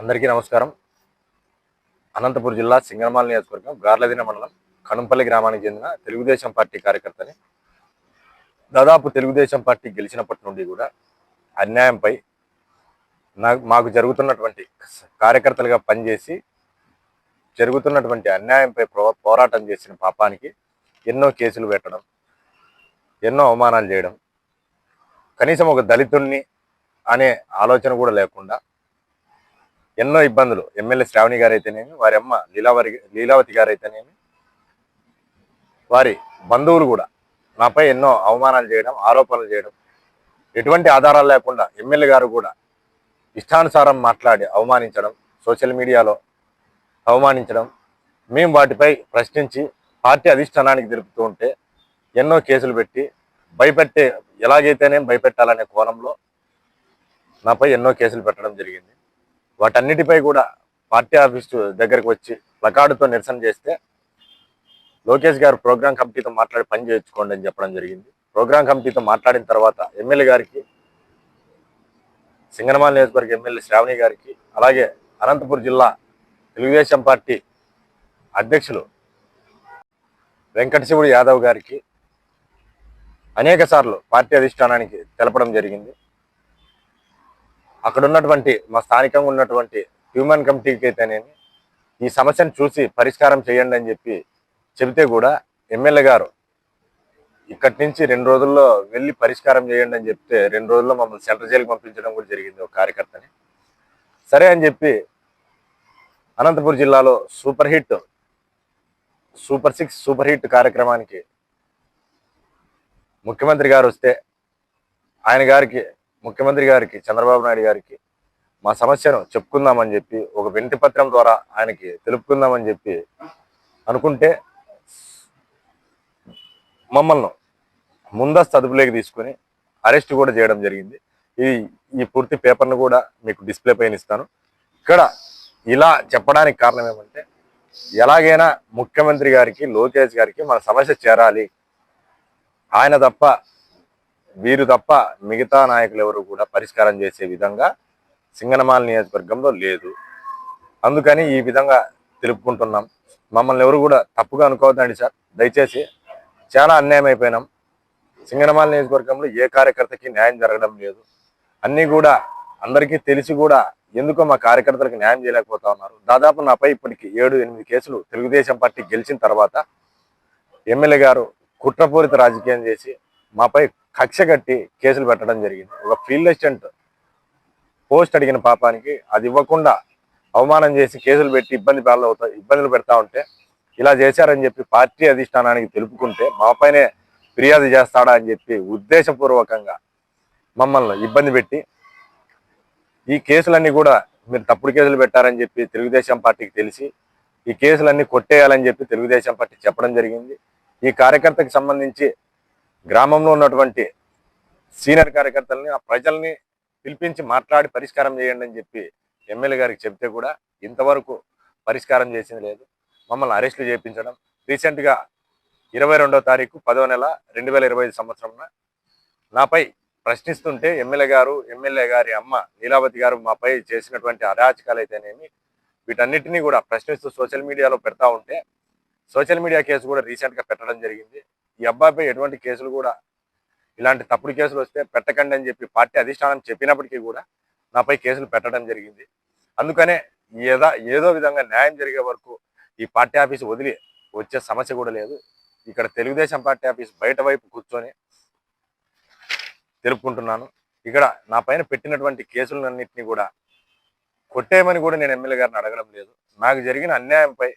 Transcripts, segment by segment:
అందరికీ నమస్కారం. అనంతపురం జిల్లా సింగనమాల నియోజకవర్గం గార్లదిన మండలం కనుంపల్లి గ్రామానికి చెందిన తెలుగుదేశం పార్టీ కార్యకర్తని దాదాపు తెలుగుదేశం పార్టీ గెలిచినప్పటి నుండి కూడా అన్యాయంపై నాకు మాకు జరుగుతున్నటువంటి కార్యకర్తలుగా పనిచేసి జరుగుతున్నటువంటి అన్యాయంపై పో- పోరాటం చేసిన పాపానికి ఎన్నో కేసులు పెట్టడం ఎన్నో అవమానాలు చేయడం కనీసం ఒక దళితుణ్ణి అనే ఆలోచన కూడా లేకుండా ఎన్నో ఇబ్బందులు. ఎమ్మెల్యే శ్రావణి గారు అయితేనేమి వారి అమ్మ లీలావరి లీలావతి గారు అయితేనేమి వారి బంధువులు కూడా నాపై ఎన్నో అవమానాలు చేయడం ఆరోపణలు చేయడం ఎటువంటి ఆధారాలు లేకుండా ఎమ్మెల్యే గారు కూడా ఇష్టానుసారం మాట్లాడి అవమానించడం సోషల్ మీడియాలో అవమానించడం మేము వాటిపై ప్రశ్నించి పార్టీ అధిష్టానానికి తెలుపుతూ ఉంటే ఎన్నో కేసులు పెట్టి భయపెట్టే ఎలాగైతేనే భయపెట్టాలనే కోణంలో నాపై ఎన్నో కేసులు పెట్టడం జరిగింది. వాటన్నిటిపై కూడా పార్టీ ఆఫీసు దగ్గరకు వచ్చి ప్లకార్డుతో నిరసన చేస్తే లోకేష్ గారు ప్రోగ్రామ్ కమిటీతో మాట్లాడి పని చేయించుకోండి అని చెప్పడం జరిగింది. ప్రోగ్రామ్ కమిటీతో మాట్లాడిన తర్వాత ఎమ్మెల్యే గారికి సింగనమాల నియోజకవర్గ ఎమ్మెల్యే శ్రావణి గారికి అలాగే అనంతపురం జిల్లా తెలుగుదేశం పార్టీ అధ్యక్షులు వెంకటశివుడు యాదవ్ గారికి అనేక సార్లు పార్టీ అధిష్టానానికి తెలపడం జరిగింది. అక్కడ ఉన్నటువంటి మా స్థానికంగా ఉన్నటువంటి హ్యూమన్ కమిటీకి అయితేనేమి ఈ సమస్యను చూసి పరిష్కారం చేయండి అని చెప్పి చెబితే కూడా ఎమ్మెల్యే గారు ఇక్కడి నుంచి రెండు రోజుల్లో వెళ్ళి పరిష్కారం చేయండి అని చెప్తే రెండు రోజుల్లో మమ్మల్ని సెంట్రల్ జైలుకి పంపించడం కూడా జరిగింది ఒక కార్యకర్తని. సరే అని చెప్పి అనంతపురం జిల్లాలో super hit super six super hit కార్యక్రమానికి ముఖ్యమంత్రి గారు వస్తే ఆయన గారికి ముఖ్యమంత్రి గారికి చంద్రబాబు నాయుడు గారికి మా సమస్యను చెప్పుకుందామని చెప్పి ఒక వినతి పత్రం ద్వారా ఆయనకి తెలుపుకుందామని చెప్పి అనుకుంటే మమ్మల్ని ముందస్తు అదుపులోకి తీసుకుని అరెస్ట్ కూడా చేయడం జరిగింది. ఈ ఈ పూర్తి పేపర్ను కూడా మీకు డిస్ప్లే పైన ఇస్తాను. ఇక్కడ ఇలా చెప్పడానికి కారణం ఏమంటే ఎలాగైనా ముఖ్యమంత్రి గారికి లోకేష్ గారికి మన సమస్య చేరాలి. ఆయన తప్ప వీరు తప్ప మిగతా నాయకులు ఎవరు కూడా పరిష్కారం చేసే విధంగా సింగనమాల నియోజకవర్గంలో లేదు. అందుకని ఈ విధంగా తెలుపుకుంటున్నాం. మమ్మల్ని ఎవరు కూడా తప్పుగా అనుకోవద్దండి సార్. దయచేసి చాలా అన్యాయం అయిపోయినాం. సింగనమాల నియోజకవర్గంలో ఏ కార్యకర్తకి న్యాయం జరగడం లేదు. అన్నీ కూడా అందరికీ తెలిసి కూడా ఎందుకో మా కార్యకర్తలకు న్యాయం చేయలేకపోతా ఉన్నారు. దాదాపు నాపై ఇప్పటికి ఏడు ఎనిమిది కేసులు తెలుగుదేశం పార్టీ గెలిచిన తర్వాత ఎమ్మెల్యే గారు కుట్రపూరిత రాజకీయం చేసి మాపై కక్ష కట్టి కేసులు పెట్టడం జరిగింది. ఒక ఫీల్డ్ అసిస్టెంట్ పోస్ట్ అడిగిన పాపానికి అది ఇవ్వకుండా అవమానం చేసి కేసులు పెట్టి ఇబ్బంది పాలవుతా ఇబ్బందులు పెడతా ఉంటే ఇలా చేశారని చెప్పి పార్టీ అధిష్టానానికి తెలుపుకుంటే మాపైనే ఫిర్యాదు చేస్తాడా అని చెప్పి ఉద్దేశపూర్వకంగా మమ్మల్ని ఇబ్బంది పెట్టి ఈ కేసులన్నీ కూడా మీరు తప్పుడు కేసులు పెట్టారని చెప్పి తెలుగుదేశం పార్టీకి తెలిసి ఈ కేసులన్నీ కొట్టేయాలని చెప్పి తెలుగుదేశం పార్టీ చెప్పడం జరిగింది. ఈ కార్యకర్తకి సంబంధించి గ్రామంలో ఉన్నటువంటి సీనియర్ కార్యకర్తలని ఆ ప్రజల్ని పిలిపించి మాట్లాడి పరిష్కారం చేయండి అని చెప్పి ఎమ్మెల్యే గారికి చెప్తే కూడా ఇంతవరకు పరిష్కారం చేసింది లేదు. మమ్మల్ని అరెస్టులు చేయించడం రీసెంట్గా ఇరవై రెండో తారీఖు పదో నెల రెండు వేల ఇరవై ఐదు సంవత్సరంన నాపై ప్రశ్నిస్తుంటే ఎమ్మెల్యే గారు ఎమ్మెల్యే గారి అమ్మ లీలావతి గారు మాపై చేసినటువంటి అరాచకాలు అయితేనేమి వీటన్నిటినీ కూడా ప్రశ్నిస్తూ సోషల్ మీడియాలో పెడతా ఉంటే సోషల్ మీడియా కేసు కూడా రీసెంట్గా పెట్టడం జరిగింది. ఈ అబ్బాయిపై ఎటువంటి కేసులు కూడా ఇలాంటి తప్పుడు కేసులు వస్తే పెట్టకండి అని చెప్పి పార్టీ అధిష్టానం చెప్పినప్పటికీ కూడా నాపై కేసులు పెట్టడం జరిగింది. అందుకనే ఏదో ఏదో విధంగా న్యాయం జరిగే వరకు ఈ పార్టీ ఆఫీస్ వదిలి వచ్చే సమస్య కూడా లేదు. ఇక్కడ తెలుగుదేశం పార్టీ ఆఫీస్ బయట వైపు కూర్చొని తెలుపుకుంటున్నాను. ఇక్కడ నా పైన పెట్టినటువంటి కేసులన్నింటినీ కూడా కొట్టేయమని కూడా నేను ఎమ్మెల్యే గారిని అడగడం లేదు. నాకు జరిగిన అన్యాయంపై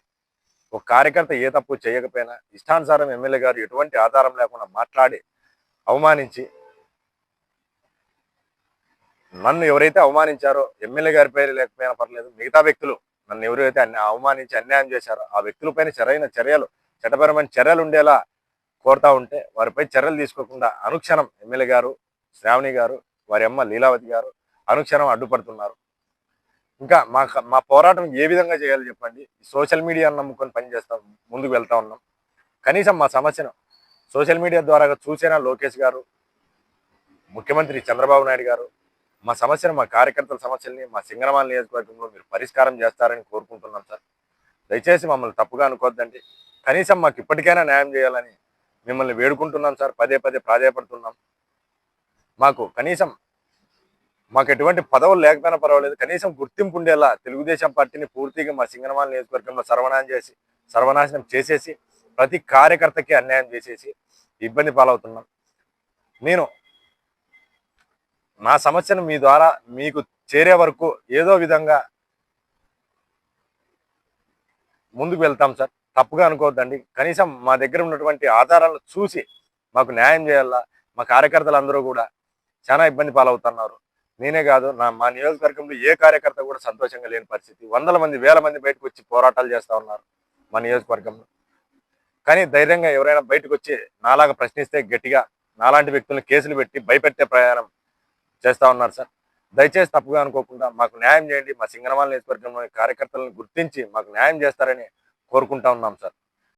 ఒక కార్యకర్త ఏ తప్పు చేయకపోయినా ఇష్టానుసారం ఎమ్మెల్యే గారు ఎటువంటి ఆధారం లేకుండా మాట్లాడి అవమానించి నన్ను ఎవరైతే అవమానించారో ఎమ్మెల్యే గారి పేరు లేకపోయినా పర్లేదు మిగతా వ్యక్తులు నన్ను ఎవరైతే అన్య అవమానించి అన్యాయం చేశారో ఆ వ్యక్తులపైన సరైన చర్యలు చట్టపరమైన చర్యలు ఉండేలా కోరుతా ఉంటే వారిపై చర్యలు తీసుకోకుండా అనుక్షణం ఎమ్మెల్యే గారు శ్రావణి గారు వారి అమ్మ లీలావతి గారు అనుక్షణం అడ్డుపడుతున్నారు. ఇంకా మా మా పోరాటం ఏ విధంగా చేయాలో చెప్పండి? సోషల్ మీడియాను నమ్ముకొని పనిచేస్తాం ముందుకు వెళ్తా ఉన్నాం. కనీసం మా సమస్యను సోషల్ మీడియా ద్వారా చూసేనా లోకేష్ గారు ముఖ్యమంత్రి చంద్రబాబు నాయుడు గారు? మా సమస్యను మా కార్యకర్తల సమస్యల్ని మా సింగనమాల నియోజకవర్గంలో మీరు పరిష్కారం చేస్తారని కోరుకుంటున్నాం సార్. దయచేసి మమ్మల్ని తప్పుగా అనుకోవద్దండి. కనీసం మాకు ఇప్పటికైనా న్యాయం చేయాలని మిమ్మల్ని వేడుకుంటున్నాం సార్. పదే పదే ప్రాధాయపడుతున్నాం. మాకు కనీసం మాకు ఎటువంటి పదవులు లేకపోయినా పర్వాలేదు. కనీసం గుర్తింపు ఉండేలా తెలుగుదేశం పార్టీని పూర్తిగా మా సింగనమాల నియోజకవర్గంలో సర్వనాశనం చేసి సర్వనాశనం చేసేసి ప్రతి కార్యకర్తకి అన్యాయం చేసేసి ఇబ్బంది పాలవుతున్నాం. నేను నా సమస్యను మీ ద్వారా మీకు చేరే వరకు ఏదో విధంగా ముందుకు వెళ్తాం సార్. తప్పుగా అనుకోవద్దండి. కనీసం మా దగ్గర ఉన్నటువంటి ఆధారాలను చూసి మాకు న్యాయం చేయాలా? మా కార్యకర్తలందరూ కూడా చాలా ఇబ్బంది పాలవుతున్నారు. నేనే కాదు నా మా నియోజకవర్గంలో ఏ కార్యకర్త కూడా సంతోషంగా లేని పరిస్థితి. వందల మంది వేల మంది బయటకు వచ్చి పోరాటాలు చేస్తూ ఉన్నారు మా నియోజకవర్గంలో. కానీ ధైర్యంగా ఎవరైనా బయటకు వచ్చి నాలాగా ప్రశ్నిస్తే గట్టిగా నాలాంటి వ్యక్తులను కేసులు పెట్టి భయపెట్టే ప్రయాణం చేస్తూ ఉన్నారు సార్. దయచేసి తప్పుగా అనుకోకుండా మాకు న్యాయం చేయండి మా సింగనమాల నియోజకవర్గంలోని కార్యకర్తలను గుర్తించి మాకు న్యాయం చేస్తారని కోరుకుంటా ఉన్నాం సార్.